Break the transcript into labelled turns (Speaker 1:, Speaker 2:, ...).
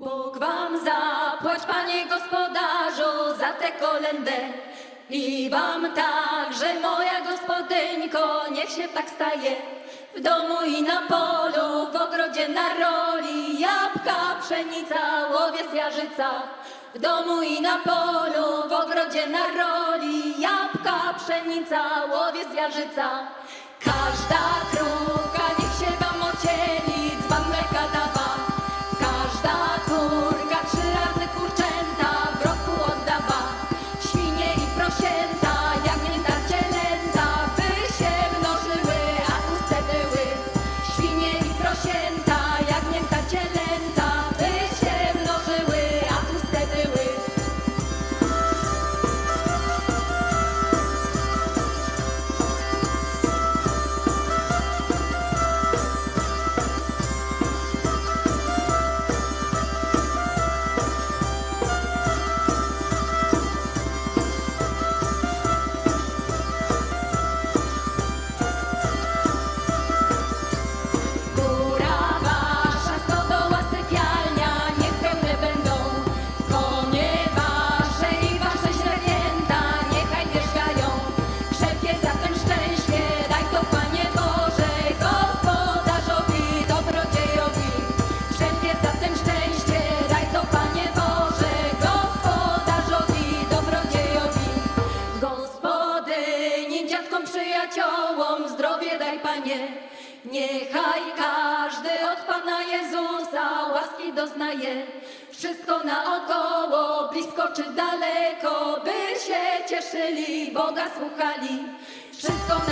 Speaker 1: Bóg wam zapłać, panie gospodarzu, za tę kolendę. I wam także, moja gospodyńko, niech się tak staje. W domu i na polu, w ogrodzie na roli, jabłka, pszenica, łowiec, jarzyca. W domu i na polu, w ogrodzie na roli, jabłka, pszenica, łowiec, jarzyca. Każda krówka przyjaciołom, zdrowie daj Panie. Niechaj każdy od Pana Jezusa łaski doznaje. Wszystko naokoło, blisko czy daleko, by się cieszyli, Boga słuchali. Wszystko.